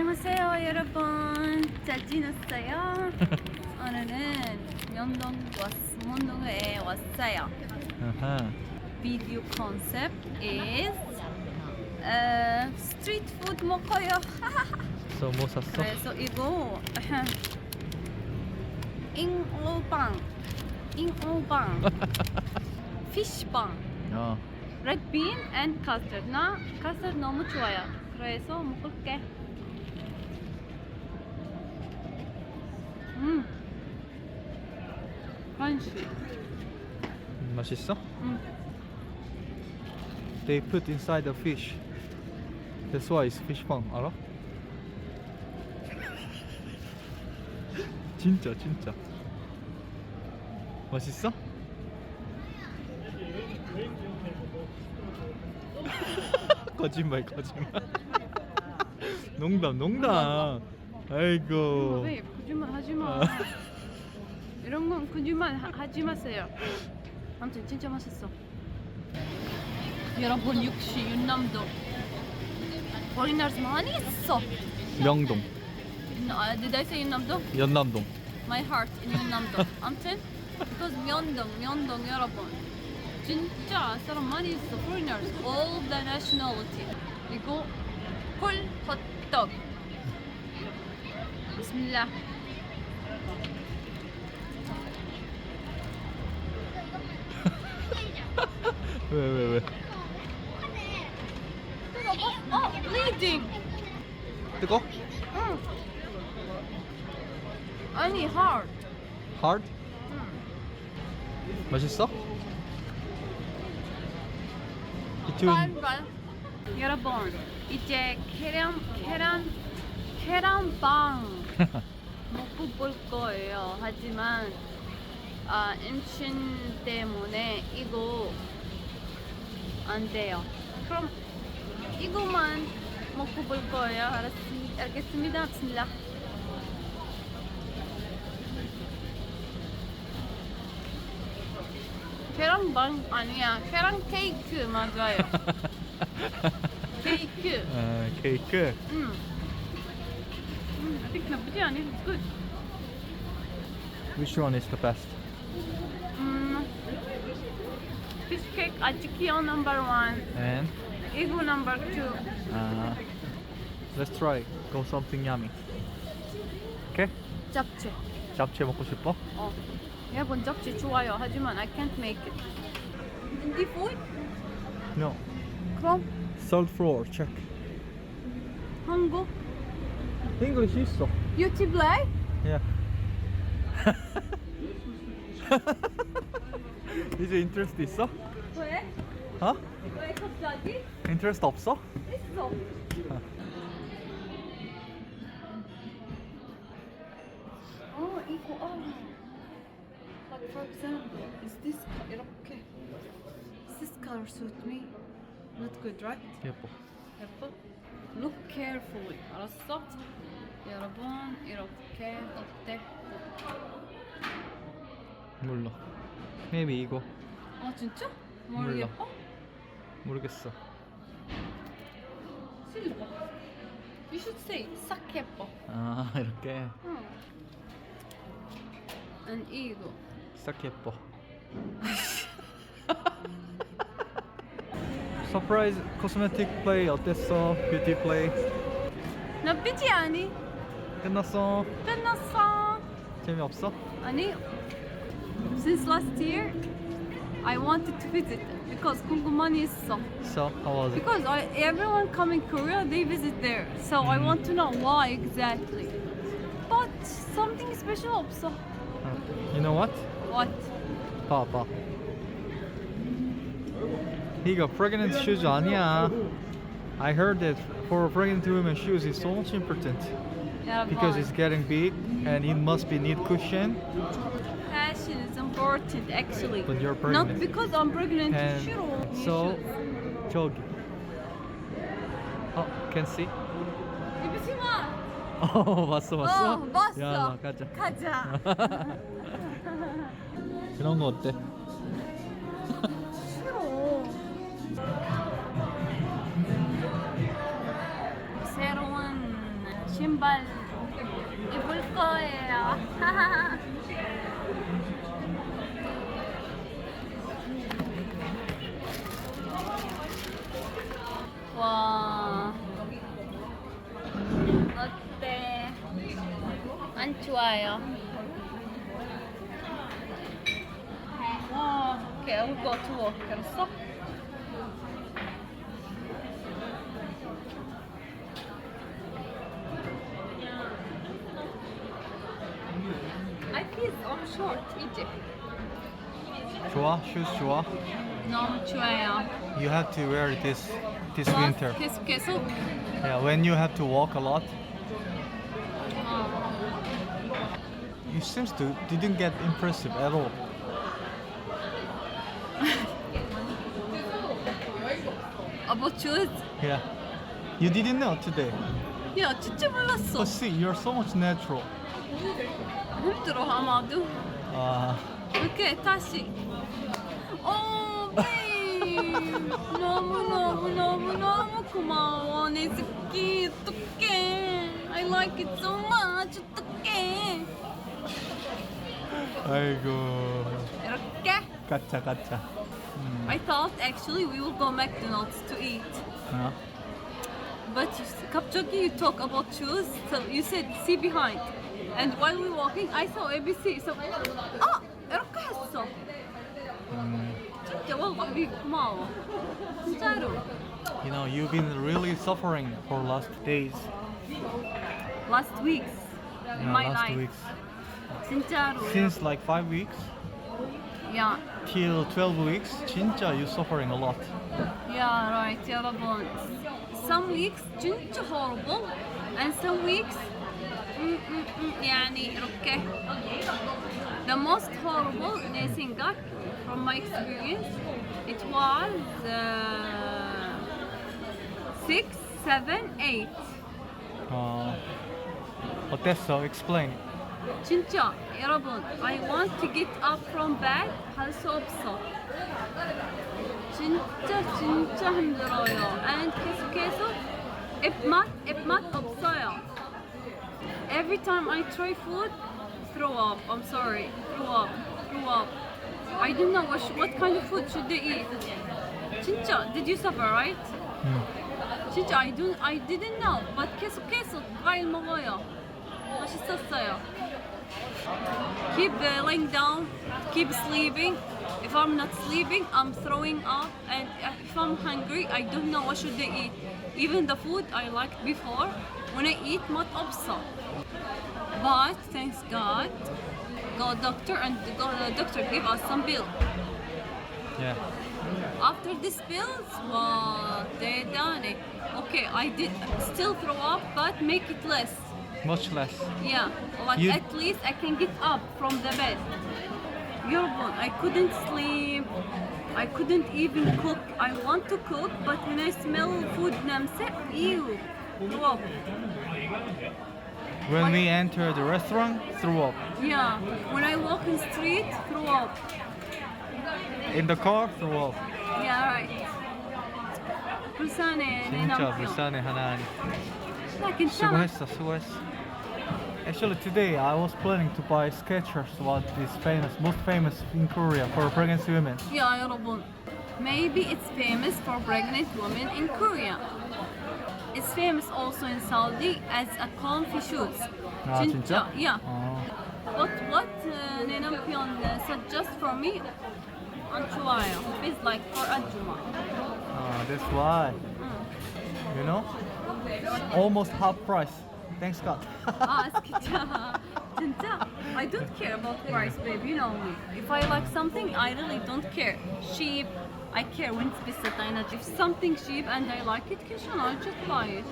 안녕하세요 여러분 잘 지냈어요? 오늘은 면동 왔, 면동에 왔어요 아하. 비디오 컨셉 is 어, 스트리트 푸드 먹어요 그래서 뭐 샀어? 그래서 이거 잉오빵 잉오빵 피쉬빵 어. red bean and custard 나 custard 너무 좋아요 그래서 먹을게 음 간식 음, 맛있어? 음 They put inside the fish. That's why it's fish farm. 알아? 진짜 진짜. 맛있어? 거짓말 거짓말. 농담 농담. 아이고. 왜 거짓말 하지 마. 아. 이런 건 거짓말 하- 하지 마세요. 아무튼 진짜 맛있어. 여러분 역시 윤남도. foreigners 많이 있어. 명동, 아, did I say 윤남도? 연남동. My heart in 윤남도. 아무튼 because 면동 면동 여러분. 진짜 사람 많이 있어 foreigners all the nationality. 그리고 콜 헛떡 비스밀라 왜 왜? 어 bleeding 뜨거? 응 아니 hard Hard? 맛있어? 빨빨 여러분 이제 계란 계란 계란빵 먹고 볼 거예요. 하지만 아, 임신 때문에 이거 안 돼요. 그럼 이거만 먹고 볼 거예요. 알았습니다. 알겠습니다. bismillah. 계란빵 아니야. 계란 케이크 맞아요. 케이크. 아, 케이크. 음. 음, I think 나쁘지 않아. It's good. Which one is the best? 음. Fish cake 아치키오 number one. And 이거 number two. uh, let's try. Go something yummy. Okay? 잡채. 잡채 먹고 싶어? 어. 여러분 잡채 좋아요. 하지만 I can't make it. Hindi food? No. 그럼 Third floor. Check. 한국 English 있어. beauty play? Yeah. 이제 인트레스트 있어? 왜? 어? 왜 갑자기? 인트레스트 없어? 있어. 어 이거 아. Like for example, is this co- 이렇게? Does this color suit me? Not good, right? 예뻐. 예뻐? Look carefully. 알았어? 여러분 이렇게 어때? 몰라. Maybe 이거. 아 진짜? 뭘 몰라. 예뻐? 모르겠어. 실버. You should say 싹 예뻐. 아 이렇게 응. 난 이거. 싹 예뻐. 서프라이즈 코스메틱 플레이 어땠어? 뷰티 플레이 나쁘지 않니? 끝났어. 끝났어. 재미없어? 아니, since last year, I wanted to visit because 궁금하니 있어. So how was it? Because I, everyone coming Korea, they visit there. So I want to know why exactly. But something special 없어. 어. You know what? What? 봐 봐. 이거 pregnant shoes 아니야. I heard that for pregnant women shoes is so much important because it's getting big and it must be need cushion fashion is important actually. But you're Not pregnant. because I'm pregnant. and 싫어. so 저기. 어, can see? 입지 마. 어, 봤어 봤어? 어, 봤어. 야, 가자. 가자. 그런 거 어때? 신발 입을 거예요. 와. 어때? 안 좋아요. 와, 개울 거 더워. 알았어? short, 이제. 좋아? shoes 좋아? 너무 좋아요. You have to wear this this 플러스 winter. 계속 계속. Yeah, when you have to walk a lot, 어. you seems to didn't get impressive at all. About shoes? Yeah. You didn't know today. 야, 진짜 몰랐어. But see, you're so much natural. 힘들어 아마도. 아, 이렇게 다시. 오, 베이. 너무 너무 너무 너무 고마워 내 스키 어떡해. I like it so much. 어떡해. 아이고. 이렇게. 가짜 가짜. 음. I thought actually we will go McDonald's to eat. 어? But you, 갑자기 you talk about shoes, so you said see behind. And while we were walking, I saw ABC. So, 아, 이렇게 했어. 음. 진짜 와가비 고마워. 진짜로. You know, you've been really suffering for last days. Last weeks in Yeah, my last life. weeks. 진짜로. Since like five weeks Yeah, till 12 weeks, 진짜 you suffering a lot. yeah, right, 여러분. Some weeks 진짜 horrible, and some weeks, 음, 음, 음, يعني 이렇게. The most horrible 내 생각, from my experience, it was uh, six, seven, eight. 어, 어땠어? Explain. 진짜 여러분 I want to get up from bed 할 수 없어 진짜 진짜 힘들어요 and 계속해서 입맛 입맛 없어요 every time I try food throw up I'm sorry throw up throw up I don't know what, sh- what kind of food should they eat 진짜 did you suffer right? 음. 진짜 I don't I didn't know but 계속해서 과일 먹어요 맛있었어요 keep uh, laying down keep sleeping if I'm not sleeping I'm throwing up and if I'm hungry I don't know what should I eat even the food I liked before when I eat not 없어 but thanks God go doctor and go the doctor give us some bill Yeah. after this pills, well, they done it. Okay, I did still throw up, but make it less. Much less. Yeah, like You- at least I can get up from the bed. Your bone, I couldn't sleep. I couldn't even cook. I want to cook, but when I smell food, namse, ew, throw up. When we enter the restaurant, threw up. Yeah, when I walk in street, throw up. In the car, threw up. Yeah, right. 불쌍해, 내 진짜 남편. 불쌍해 하나님. 나 괜찮아. 수고했어, 수고했어. Actually, today I was planning to buy Skechers, what is famous, most famous in Korea for pregnancy women. 야 여러분 Maybe it's famous for pregnant women in Korea It's famous also in Saudi as a comfy shoes 아 진짜? Yeah 어. What what uh, 내 남편 uh, suggest for me 안 좋아요 It's like for 아줌마 아, that's why. You know? Almost half price. Thanks God. 아 진 Tinta, I don't care about price, babe. You know me. If I like something, I really don't care. Cheap, I care when it's بستة If something cheap and I like it, Kishan, I'll just buy it.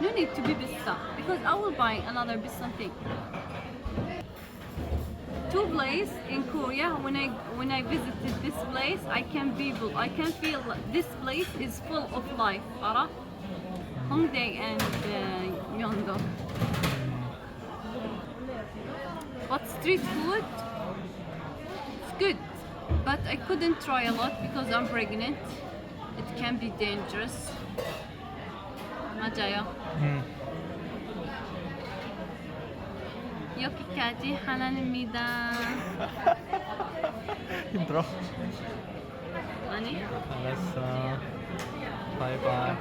No need to be bista because I will buy another bista thing. Two place in Korea when I when I visited this place I can be I can feel this place is full of life. Ara, Hongdae and uh, Myeongdong. But street food, it's good. But I couldn't try a lot because I'm pregnant. It can be dangerous. 맞아요. 음. 여기까지 하나입니다. 힘들어. 아니. Bye bye.